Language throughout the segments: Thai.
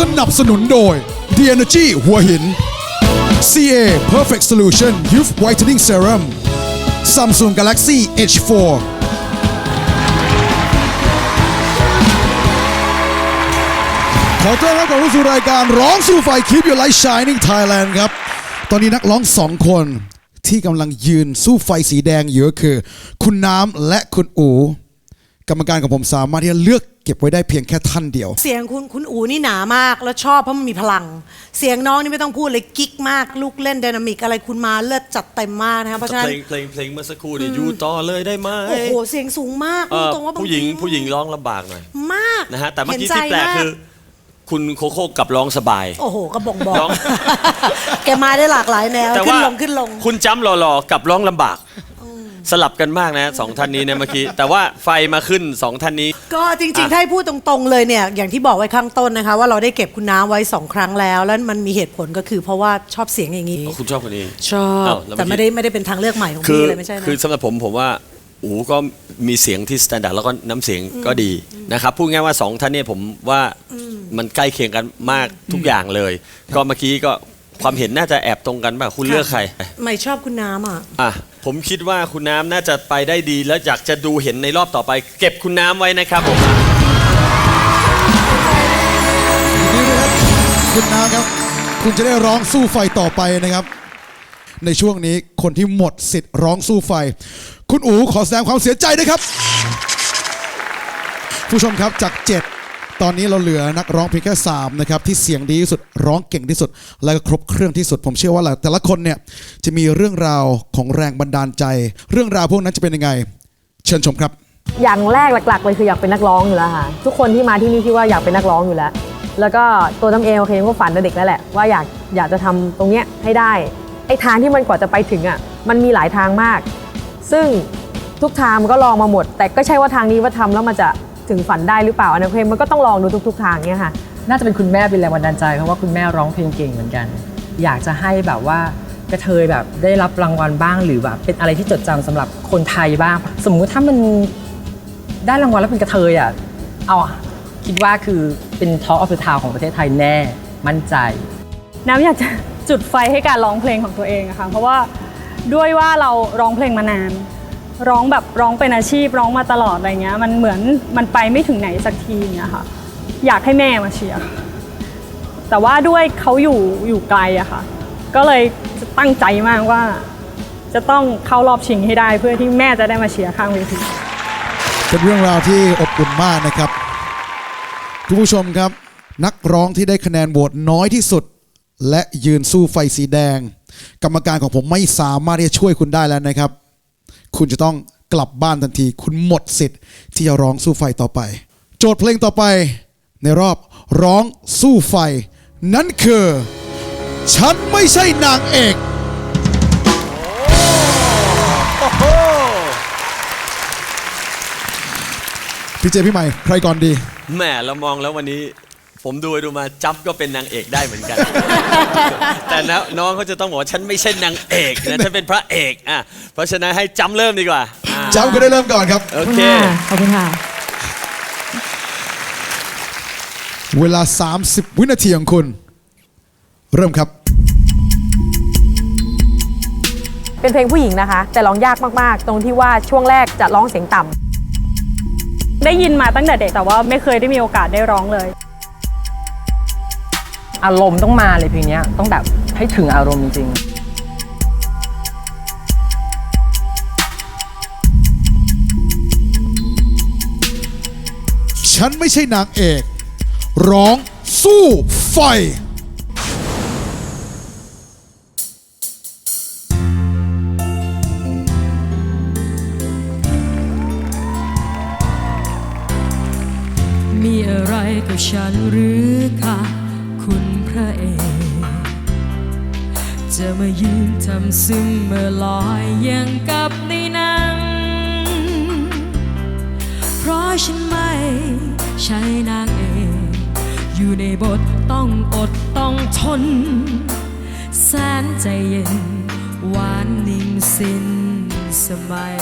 สนับสนุนโดย The Energy หัวหิน CA Perfect Solution Youth Whitening Serum Samsung Galaxy H4 ขอต้อนรับกลับเข้สู่รายการร้องสู่ไฟ Keep Your Light Shining Thailand ครับ ตอนนี้นักร้องสองคนที่กำลังยืนสู้ไฟสีแดงอยู่ก็คือ คุณน้ำและคุณอู กรรมการของผมสามารถที่จะเลือกเก็บไว้ได้เพียงแค่ท่านเดียว เสียงคุณคุณอูนี่หนามากแล้วชอบเพราะมันมีพลัง เสียงน้องนี่ไม่ต้องพูดเลยกิ๊กมาก ลูกเล่นไดนามิกอะไรคุณมาเลิศจัดเต็มมากนะครับเพราะฉะนั้นเพลงเพลงเพลงเมื่อสักครู่นี่อยู่ต่อเลยได้ไหมโอ้โหเสียงสูงมากเอ่อตรงว่าบาผู้หญิงทีผู้หญิงร้องลำบากหน่อยมากนะฮะแต่เมื่อกี้ห็นใจที่แปลกมาคือ คุณโคโค่กลับร้องสบาย โอ้โหก็บ่งบอกร้อง แกมาได้หลากหลายแนวแต่ขึ้ว่านลงขึ้นลง คุณจำหล่อๆกับร้องลำบาก สลับกันมากนะสองท่านนี้เนี่ยเมื่อกี้ แต่ว่าไฟมาขึ้นสองท่านนี้ ก็จริงอะๆถ้าให้พูดตรงๆเลยเนี่ย อย่างที่บอกไว้ข้างต้นนะคะ ว่าเราได้เก็บคุณน้ำไว้สองครั้งแล้ว แล้วมันมีเหตุผลก็คือเพราะว่าชอบเสียงอย่างนี้ คุณชอบคนนี้ ชอบอ้าวแล้วเมื่อกี้ แต่ไม่ได้ไม่ได้เป็นทางเลือกใหม่ของคือพี่เลยไม่ใช่นะ คือสำหรับผมผมว่าอูก็มีเสียงที่สแตนดาร์ดแล้วก็น้ำเสียงก็ดีนะครับพูดง่ายว่าสองท่านเนี่ยผมว่ามันใกล้เคียงกันมากทุกอย่างเลย ก็เมื่อกี้ก็ความเห็นน่าจะแอบตรงกันป่ะคุณเลือกใครไม่ชอบคุณน้ำอะ อะ ผมคิดว่าคุณน้ำน่าจะไปได้ดี แล้วอยากจะดูเห็นในรอบต่อไป เก็บคุณน้ำไว้นะครับผมครับคุณน้ำครับ คุณจะได้ร้องสู้ไฟต่อไปนะครับ ในช่วงนี้คนที่หมดสิทธิ์ร้องสู้ไฟ คุณอูขอแสดงความเสียใจด้วยครับ ผู้ชมครับจาก 7 ตอนนี้เราเหลือนักร้องเพียงแค่3นะครับที่เสียงดีที่สุดร้องเก่งที่สุด และก็ครบเครื่องที่สุด ผมเชื่อว่าแต่ละคนเนี่ยจะมีเรื่องราวของแรงบันดาลใจ เรื่องราวพวกนั้นจะเป็นยังไง เชิญชมครับ อย่างแรกหลักๆเลยคืออยากเป็นนักร้องอยู่แล้วค่ะทุกคนที่มาที่นี่คิดว่าอยากเป็นนักร้องอยู่แล้ว แล้วก็ตัวน้ำเองโอเคก็ฝันแต่เด็กแล้วแหละว่าอยากอยากจะทำตรงเนี้ยให้ได้ไอ้ทางที่มันกว่าจะไปถึงอะมันมีหลายทางมาก ซึ่งทุกทางมันก็ลองมาหมด แต่ก็ใช่ว่าทางนี้ว่าทำแล้วมันจะ ถึงฝันได้หรือเปล่าอันนั้นเพลงมันก็ต้องลองดูทุก ๆ ทางเนี้ยค่ะ น่าจะเป็นคุณแม่เป็นแรงบันดาลใจเพราะว่าคุณแม่ร้องเพลงเก่งเหมือนกัน อยากจะให้แบบว่ากระเทยแบบได้รับรางวัลบ้างหรือแบบเป็นอะไรที่จดจำสำหรับคนไทยบ้าง สมมุติถ้ามันได้รางวัลแล้วเป็นกระเทยอะเอาคิดว่าคือเป็น Talk of the Town ของประเทศไทยแน่มั่นใจ น้ำอยากจะจุดไฟให้การร้องเพลงของตัวเองอะค่ะเพราะว่าด้วยว่าเราร้องเพลงมานาน ร้องแบบร้องเป็นอาชีพร้องมาตลอดอะไรเงี้ย มันเหมือนมันไปไม่ถึงไหนสักทีเนี่ยค่ะ อยากให้แม่มาเชียร์แต่ว่าด้วยเขาอยู่อยู่ไกลอะค่ะ ก็เลยจะตั้งใจมากว่า จะต้องเข้ารอบชิงให้ได้เพื่อที่แม่จะได้มาเชียร์ข้างเวทีเป็นเรื่องราวที่อบอุ่นมากนะครับคุณผู้ชมครับ นักร้องที่ได้คะแนนโหวตน้อยที่สุด และยืนสู้ไฟสีแดง กรรมการของผมไม่สามารถที่จะช่วยคุณได้แล้วนะครับ คุณจะต้องกลับบ้านทันที คุณหมดสิทธิ์ที่จะร้องสู้ไฟต่อไป โจทย์เพลงต่อไปในรอบร้องสู้ไฟ นั่นคือ ฉันไม่ใช่นางเอกพี่เจพี่ใหม่ ใครก่อนดี แหมเรามองแล้ววันนี้ ผมดูไปดูมาจับก็เป็นนางเอกได้เหมือนกัน แต่นะน้องเขาจะต้องบอกว่าฉันไม่ใช่นางเอกนะฉันเป็นพระเอกอะเพราะฉะนั้นให้จำเริ่มดีกว่าอ่าจำก็ได้เริ่มก่อนครับ โอเค ขอบคุณค่ะ เวลา 30 วินาทีของคุณ เริ่มครับ เป็นเพลงผู้หญิงนะคะ แต่ร้องยากมากๆ ตรงที่ว่าช่วงแรกจะร้องเสียงต่ำได้ยินมาตั้งแต่เด็กแต่ว่าไม่เคยได้มีโอกาสได้ร้องเลย อารมณ์ต้องมาเลยเพลงเนี้ยต้องแบบให้ถึงอารมณ์จริงฉันไม่ใช่นางเอก ร้องสู้ไฟ มีอะไรกับฉันหรือคะคุณพ ระเอกจะมายืนทำซึมเมื่อลอยอย่างกับในหนัง เพราะฉันไม่ใช่นางเอกอยู่ในบทต้องอดต้องทน แสนใจเย็นหวานนิ่งสิ้นสมัย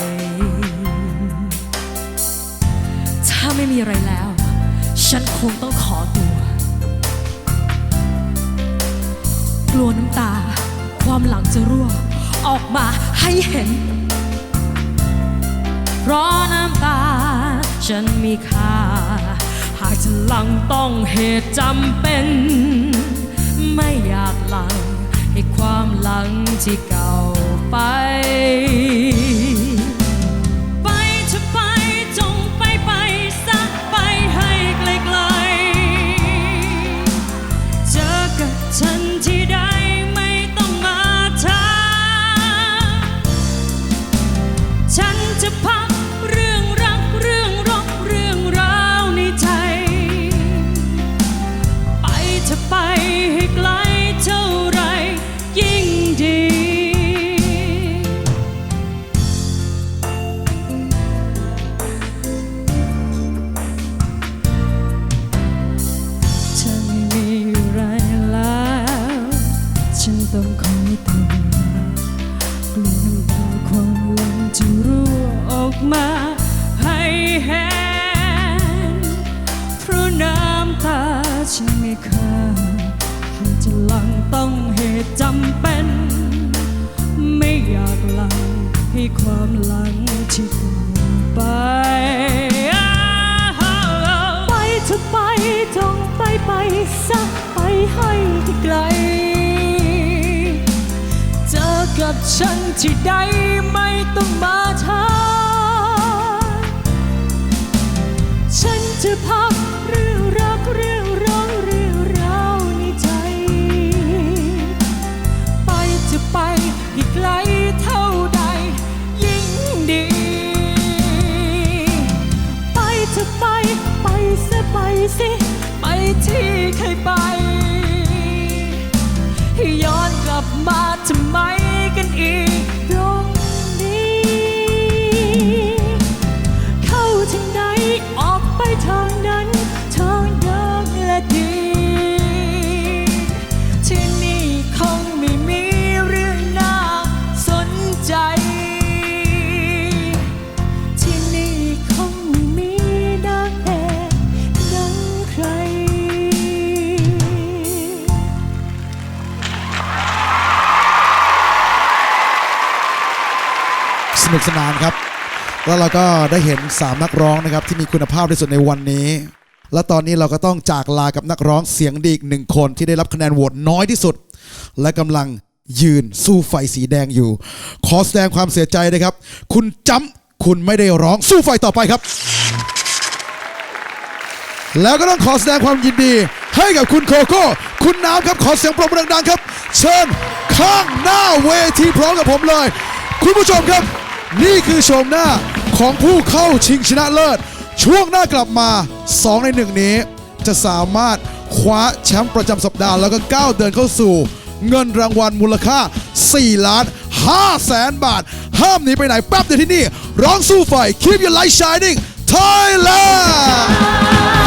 ถ้าไม่มีอะไรแล้ว ฉันคงต้องขอตัว ลัวน้ำตา ความหลังจะรั่ว ออกมาให้เห็น เพราะน้ำตา ฉันมีค่า หากจะหลังต้องเหตุจำเป็น ไม่อยากหลังให้ความหลังที่เก่าไปไป จึงจะรั่วออกมาให้เห็นเพราะน้ำตาฉันไม่ค่าหากจะหลังต้องเหตุจำเป็น ไม่อยากหลังให้ความหลังที่ ฉันที่ใดไม่ต้องมาช้าฉันจะพักเรื่องรักเรื่องร้องเรื่องราวในใจ ไปจะไปให้ไกลเท่าใด ยิ่งดี ไปจะไปไปซะไปสิไปที่เคยไปย้อนกลับมาทำไม อีกตรงนี้ เข้าทางไหนออกไปทาง นุกสนานครับ แล้วเราก็ได้เห็น 3 นักร้องนะครับที่มีคุณภาพที่สุดในวันนี้ และตอนนี้เราก็ต้องจากลากับนักร้องเสียงดีอีกหนึ่งคนที่ได้รับคะแนนโหวตน้อยที่สุด และกำลังยืนสู้ไฟสีแดงอยู่ ขอแสดงความเสียใจนะครับ คุณจำคุณไม่ได้ร้องสู้ไฟต่อไปครับ แล้วก็ต้องขอแสดงความยินดี ให้กับคุณโคโค่คุณน้ำครับขอเสียงปรบมือดังๆครับ เชิญข้างหน้าเวทีพร้อมกับผมเลย คุณผู้ชมครับ นี่คือโฉมหน้าของผู้เข้าชิงชนะเลิศ ช่วงหน้ากลับมา 2 ในหนึ่งนี้ จะสามารถคว้าแชมป์ประจำสัปดาห์แล้วก็ก้าวเดินเข้าสู่ เงินรางวัลมูลค่า 4 ล้าน5แสนบาท ห้ามหนีไปไหนแป๊บเดียวที่นี่ ร้องสู้ไฟ Keep your light shining Thailand